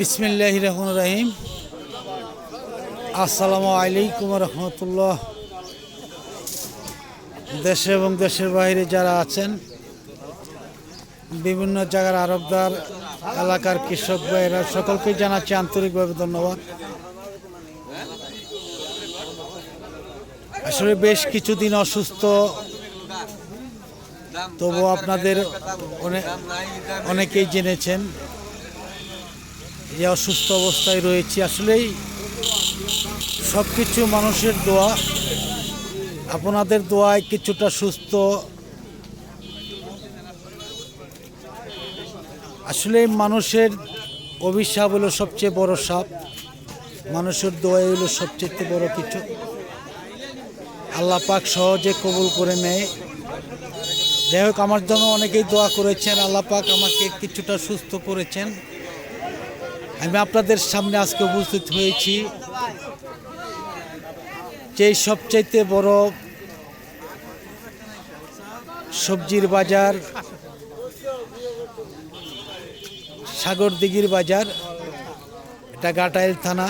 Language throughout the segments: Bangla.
বিসমিল্লাহ রহমান রাহিম। আসসালামু আলাইকুম রহমতুল্লাহ। দেশে এবং দেশের বাইরে যারা আছেন, বিভিন্ন জায়গার আরবদার, এলাকার কৃষক ভাইয়েরা, সকলকে জানাচ্ছি আন্তরিকভাবে ধন্যবাদ। আসলে বেশ কিছুদিন অসুস্থ তবু আপনাদের অনেক অনেকেই জেনেছেন। যে অসুস্থ অবস্থায় রয়েছি। আসলেই সব কিছু মানুষের দোয়া। আপনাদের দোয়ায় কিছুটা সুস্থ। আসলে মানুষের অভিশাপ হলো সবচেয়ে বড় সাপ। মানুষের দোয়াই হলো সবচেয়ে বড় কিছু। আল্লাহ পাক সহজে কবুল করে নেয়। যাই হোক, আমার জন্য অনেকেই দোয়া করেছেন। আল্লাহ পাক আমাকে কিছুটা সুস্থ করেছেন। আমি আপনাদের সামনে আজকে উপস্থিত হয়েছি। যে সবচাইতে বড় সবজির বাজার সাগর দিঘির বাজার, এটা গাটাইল থানা।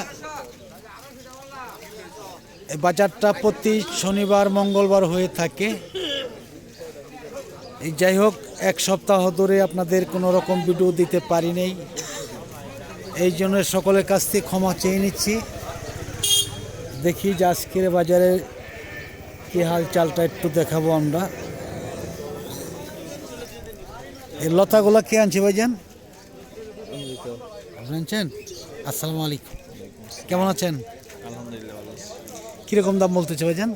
এই বাজারটা প্রতি শনিবার, মঙ্গলবার হয়ে থাকে। যাই হোক, এক সপ্তাহ ধরে আপনাদের কোনো রকম ভিডিও দিতে পারি নাই। এই জন্য সকলের কাছ থেকে ক্ষমা চেয়ে নিচ্ছি। দেখি যে আজকের বাজারে কি হাল চালটা একটু দেখাবো আমরা। এই লতাগুলো কে আনছে ভাইজান? আনছেন? আসসালামু আলাইকুম। কেমন আছেন? আলহামদুলিল্লাহ ভালো আছি। কীরকম দাম বলতেছে ভাইজান?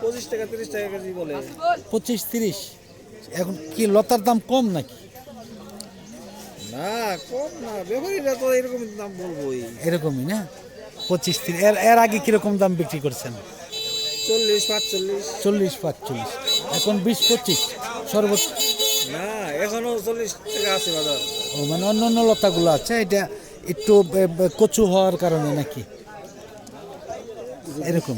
পঁচিশ টাকা তিরিশ টাকা কেজি বলে। পঁচিশ তিরিশ। এখন কি লতার দাম কম নাকি? না কম না। ব্যাপারীরা তো এরকম দাম বলবোই। এরকমই না? পঁচিশ তিরিশ এর এর আগে কীরকম দাম বিক্রি করছেন? চল্লিশ পাঁচচল্লিশ। চল্লিশ পাঁচচল্লিশ। এখন বিশ পঁচিশ। সর্বোচ্চ না এখনও চল্লিশ টাকা আছে বাজার। ও মানে অন্য অন্য লতাগুলো আছে এটা একটু কচু হওয়ার কারণে নাকি? এরকম।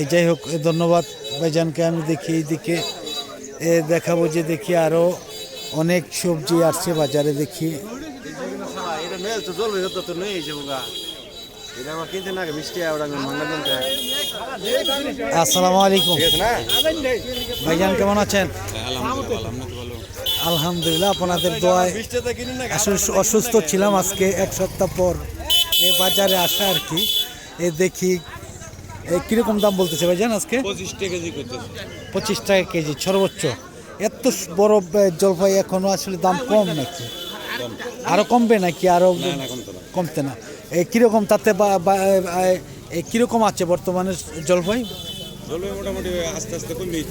এই যাই হোক ধন্যবাদ। ভাইজানকে আমি দেখি এইদিকে এ দেখাবো যে দেখি আরও অনেক সবজি আসছে বাজারে দেখি। হয়ে আসসালামু আলাইকুম। ভাইজান কেমন আছেন? আলহামদুলিল্লাহ আপনাদের দোয়ায় অসুস্থ ছিলাম আজকে এক সপ্তাহ পর। এ বাজারে আসা আর কি। এ দেখি এ কীরকম দাম বলতেছে ভাইজান আজকে? পঁচিশ টাকা কেজি পঁচিশ টাকা কেজি সর্বোচ্চ। এত বড় জলপাই এখনও আসলে দাম কম নাকি? আরও কমবে নাকি? আরও কমতে না। কীরকম তাতে কীরকম আছে বর্তমানে জলপাই? মোটামুটি আস্তে আস্তে কমে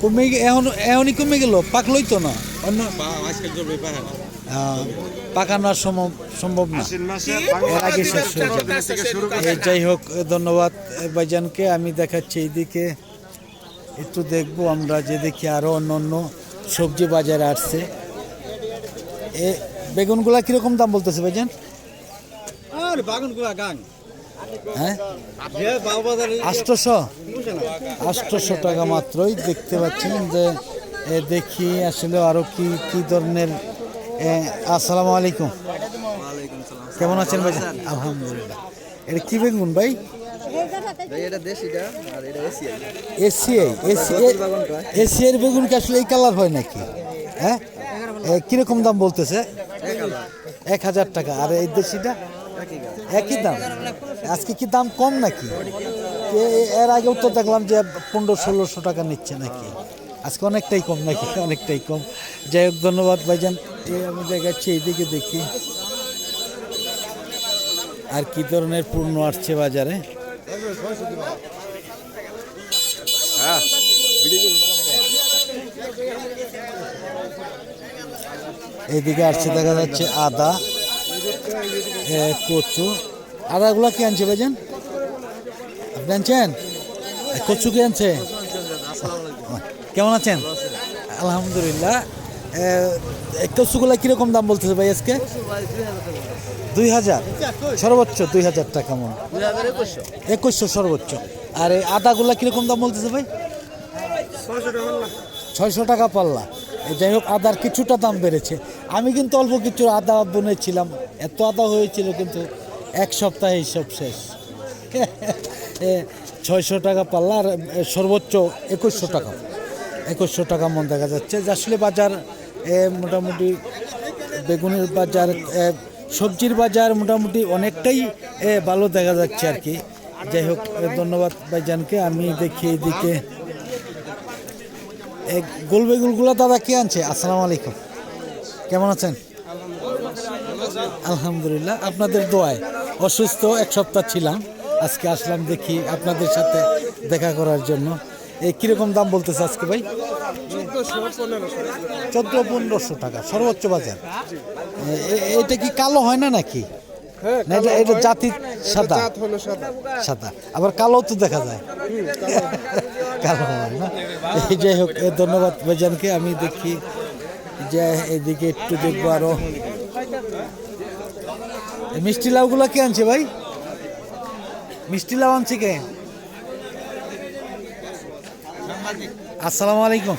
কমে গে- এখন এখনই কমে গেল? পাকলই তো না? অন্য আজকাল জলবায়ু পাহাড় পাকানো সম্ভব সম্ভব না। মাসে এর আগে শেষ হয়ে যাবে। যাই হোক ধন্যবাদ ভাইজানকে। আমি দেখাচ্ছি এইদিকে। একটু দেখব আমরা যে দেখি আরও অন্য অন্য সবজি বাজারে আসছে। এ বেগুনগুলা কীরকম দাম বলতেছে ভাইজান? আর বাগুনগুলা গাং। হ্যাঁ? আষ্টশো? আষ্টশো টাকা মাত্রই দেখতে পাচ্ছেন যে এ, দেখি আসলে আরও কি কি ধরনের আসসালামু আলাইকুম। কেমন আছেন ভাই আলহামদুলিল্লাহ। এটা কি বেগুন ভাই? এটা দেশিটা আর এটা এসিআই এসিআর বেগুন কি আসলে এই কালার হয় নাকি? হ্যাঁ? কীরকম দাম বলতেছে? এক হাজার। টাকা। আর এই দেশিটা? একই দাম। আজকে কি দাম কম নাকি? এর আগেও তো দেখলাম যে পনেরো ষোলোশো টাকা নিচ্ছে নাকি। আজকে অনেকটাই কম নাকি? অনেকটাই কম। যাই হোক ধন্যবাদ ভাইজান। আমি দেখাচ্ছি এইদিকে দেখি। আর কি ধরনের পূর্ণ আসছে বাজারে? এইদিকে আসছে, দেখা যাচ্ছে আদা কচু। আদাগুলো কি আনছে ভাইজান? আপনি আনছেন? কচু কি আনছে? কেমন আছেন? আলহামদুলিল্লাহ। কচুগুলা কীরকম দাম বলতেছে ভাই আজকে? দুই হাজার। সর্বোচ্চ দুই হাজার টাকা মন। একুশশো সর্বোচ্চ। আর এই আদাগুলা কীরকম দাম বলতেছে ভাই? ছয়শো টাকা পাল্লা। যাই হোক, আদার কিছুটা দাম বেড়েছে। আমি কিন্তু অল্প কিছু আদা বুনেছিলাম। এত আদা হয়েছিল কিন্তু এক সপ্তাহে সব শেষ। ছয়শো টাকা পাল্লা আর সর্বোচ্চ একুশশো টাকা। একুশশো টাকা মন দেখা যাচ্ছে। আসলে বাজার মোটামুটি বেগুনের বাজার সবজির বাজার মোটামুটি অনেকটাই ভালো দেখা যাচ্ছে আর কি। যাই হোক ধন্যবাদ ভাইজানকে, আমি দেখি এইদিকে এই গোল বেগুনগুলো দাদা কে আনছে? আসসালামু আলাইকুম। কেমন আছেন? আলহামদুলিল্লাহ, আপনাদের দোয়ায়। অসুস্থ, এক সপ্তাহ ছিলাম। আজকে আসলাম দেখি আপনাদের সাথে দেখা করার জন্য। কীরকম দাম বলতেছে আজকে ভাই? চোদ্দ পনেরোশো টাকা সর্বোচ্চ বাজার। এটা কি কালো হয় না নাকি? না এটা এটা জাতি সাদা। সাদা। আবার কালো তো দেখা যায়। কালো হয় না? যাই হোক ধন্যবাদ ভাইজানকে। আমি দেখি যে এদিকে একটু দেখব আরও। মিষ্টি লাউগুলো কে আনছে ভাই? মিষ্টি লাউ আনছে কে? আসসালামু আলাইকুম।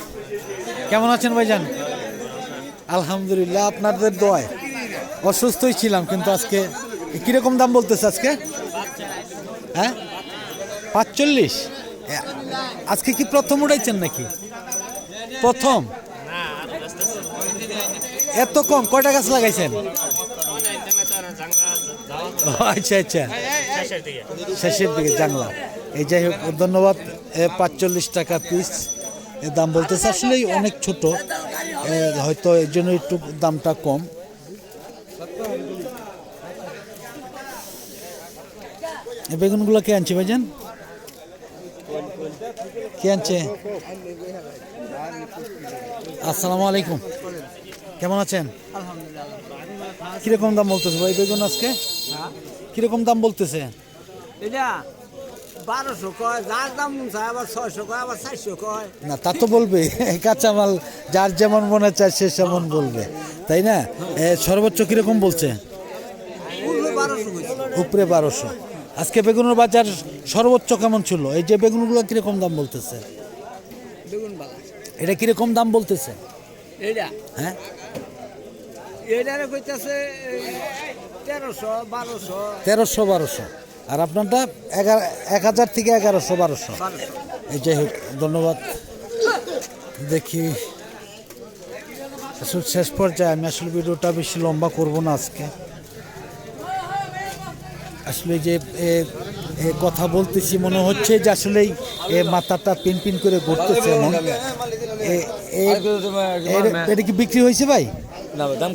কেমন আছেন ভাইজান? আলহামদুলিল্লাহ আপনাদের দোয়ায়। অসুস্থই ছিলাম কিন্তু আজকে কীরকম দাম বলতেছে আজকে? হ্যাঁ? পাঁচচল্লিশ? এ, আজকে কি প্রথম উঠাইছেন নাকি? প্রথম? এত কম কয়টা গাছ লাগাইছেন? আচ্ছা আচ্ছা। শেষের দিকে জানলাম। এই যাই হোক, ধন্যবাদ। পাঁচচল্লিশ টাকা পিস এর দাম বলতেছে আসলেই অনেক ছোট। হয়তো এর জন্য একটু দামটা কম। বেগুনগুলো কে আনছে ভাইজান? কে আনছে? আসসালামু আলাইকুম। কেমন আছেন? কীরকম দাম বলতেছে ভাই বেগুন আজকে? কীরকম দাম বলতেছে? বারোশো কয় যার দাম আবার ছয়শো কয় আবার চারশো কয়। না তা তো বলবে। কাঁচামাল যার যেমন মনে চায় সে সেমন বলবে। তাই না? সর্বোচ্চ কীরকম বলছে? উপরে বারোশো আজকে বেগুনের বাজার সর্বোচ্চ কেমন ছিল? এই যে বেগুনগুলো কীরকম দাম বলতেছে? এটা কীরকম দাম বলতেছে? এইটা? হ্যাঁ? এইটারে কইতাছে তেরোশো বারোশো। তেরোশো বারোশো। আর আপনারটা এগারো, এক হাজার থেকে এগারোশো, বারোশো। এই যাই হোক, ধন্যবাদ। দেখি। আসলে শেষ পর্যায়ে আমি আসলে ভিডিওটা বেশি লম্বা করব না আজকে। আসলে যে কথা বলতেছি, মনে হচ্ছে যে আসলেই মাথাটা পিন করে ঘুরতেছে এটা কি বিক্রি হয়েছে ভাই? না দাম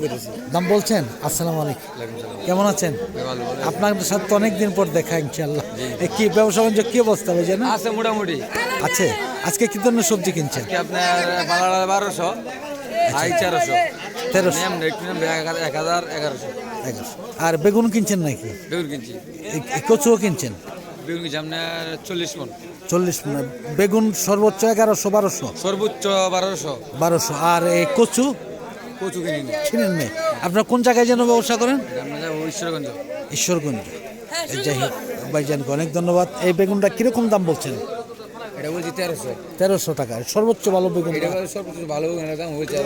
দাম বলছেন? আসসালামু আলাইকুম। কেমন আছেন? আপনার সাথে তো অনেকদিন পর দেখা ইনশাল্লাহ এ কি ব্যবসা বাণিজ্য কি অবস্থা জানেন আছে মোটামুটি। আছে। আজকে কি ধরনের সবজি কিনছেন? আপনার বারোশো আই চারশো তেরোশো। একটু নেম এক হাজার এগারোশো। আর বেগুন কিনছেন নাকি? বেগুন কিনছি। কচুও কিনছেন? বেগুন কিনছি আপনার চল্লিশ মন। চল্লিশ বেগুন সর্বোচ্চ এগারোশো বারোশো? সর্বোচ্চ বারোশো। বারোশো। আর এই কচু? কচু কিনি আপনার কোন জায়গায় যেন ব্যবসা করেন? আমরা ঈশ্বরগঞ্জ। ঈশ্বরগঞ্জ এই যাই হোক ভাইজানকে অনেক ধন্যবাদ। এই বেগুনটা কীরকম দাম বলছেন? এটা বলছি তেরোশো। তেরোশো টাকা। সর্বোচ্চ ভালো বেগুন সর্বোচ্চ ভালো দাম হয়েছে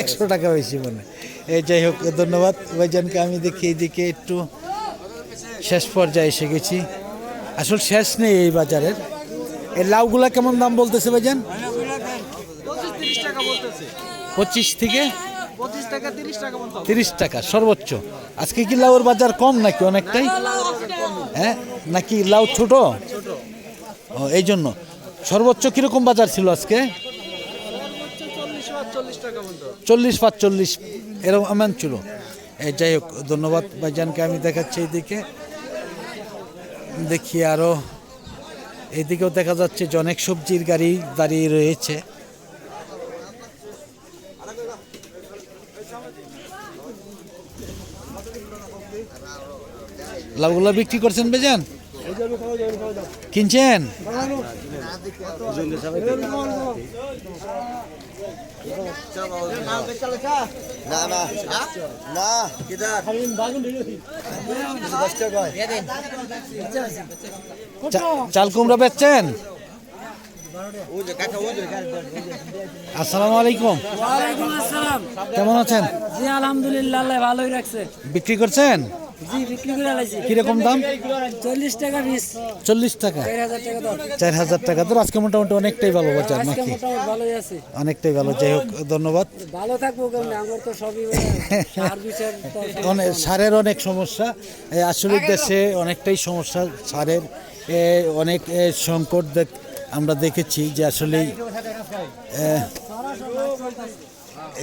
একশো টাকা বেশি মনে এই যাই হোক ধন্যবাদ। ভাইজানকে আমি দেখি এইদিকে একটু শেষ পর্যায়ে এসে গেছি। আসল শেষ নেই এই বাজারের। এই লাউগুলা কেমন দাম বলতেছে ভাইজান পঁচিশ তিরিশ টাকা বলতেছে পঁচিশ থেকে তিরিশ টাকা সর্বোচ্চ। আজকে কি লাউর বাজার কম নাকি অনেকটাই? হ্যাঁ নাকি লাউ ছোট? ও এই জন্য। সর্বোচ্চ কীরকম বাজার ছিল আজকে? চল্লিশ টাকা চল্লিশ পাঁচচল্লিশ এরকম আমান ছিল। এই যাই হোক ধন্যবাদ ভাইজানকে আমি দেখাচ্ছি এইদিকে। দেখি আরও এইদিকেও দেখা যাচ্ছে যে অনেক সবজির গাড়ি দাঁড়িয়ে রয়েছে। লাউগুলো বিক্রি করছেন বেজান? কিনছেন? চাল কুমড়া বেচছেন? আসসালামু আলাইকুম। কেমন আছেন? জি আলহামদুলিল্লাহ ভালোই রাখছে। বিক্রি করছেন? জি বিক্রি করে আলাইছি কীরকম দাম? চল্লিশ টাকা পিস। চল্লিশ টাকা? চার হাজার টাকা তো আজকে মোটামুটি অনেকটাই ভালো বাজার নাকি? ভালোই আছে। অনেকটাই ভালো। যাই হোক ধন্যবাদ। ভালো থাকব কেমন? আমার তো সবই সার বিচার তো অনেক সারের অনেক সমস্যা। আসলে দেশে অনেকটাই সমস্যা। সারের অনেক সংকট আমরা দেখেছি যে আসলেই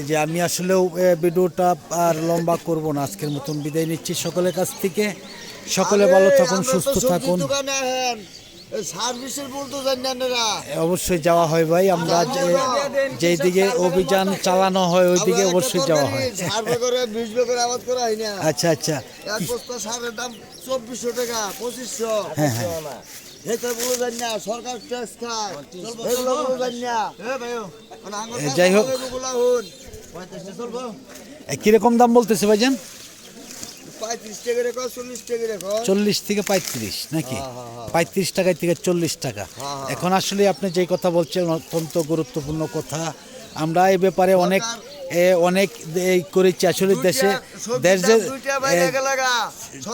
যে আমি আসলেও ভিডিওটা আর লম্বা করব না আজকের মতন বিদায় নিচ্ছি সকলের কাছ থেকে। সকলে ভালো থাকুন সুস্থ থাকুন। অবশ্যই যাওয়া হয় ভাই আমরা যে- যেই দিকে অভিযান চালানো হয় ওই দিকে অবশ্যই যাওয়া হয়। আচ্ছা আচ্ছা। এক বস্তা সারের দাম চব্বিশশো টাকা পঁচিশশো। হ্যাঁ হ্যাঁ। এটা বলে জান না সরকার ট্যাক্স খায়। এগুলো বলে জান না। যাই হোক। কীরকম দাম বলতেছে ভাইজান? পঁয়ত্রিশ টাকা রেখো চল্লিশ টাকা রেখো চল্লিশ থেকে পঁয়ত্রিশ নাকি? পঁয়ত্রিশ টাকায় থেকে চল্লিশ টাকা। এখন আসলে আপনি যে কথা বলছেন অত্যন্ত গুরুত্বপূর্ণ কথা। আমরা এই ব্যাপারে অনেক এ, অনেক এই করেছি। আসলে দেশে দেশ যে এ,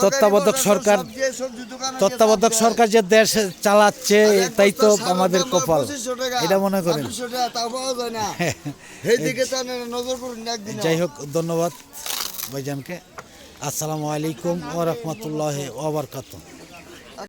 তত্ত্বাবধায়ক সরকার তত্ত্বাবধায়ক সরকার যে দেশ চালাচ্ছে তাই তো আমাদের কপাল। এটা মনে করেন। একদিন যাই হোক ধন্যবাদ ভাইজানকে। আসসালামু আলাইকুম ওরহমতুল্লাহ ওবরকাত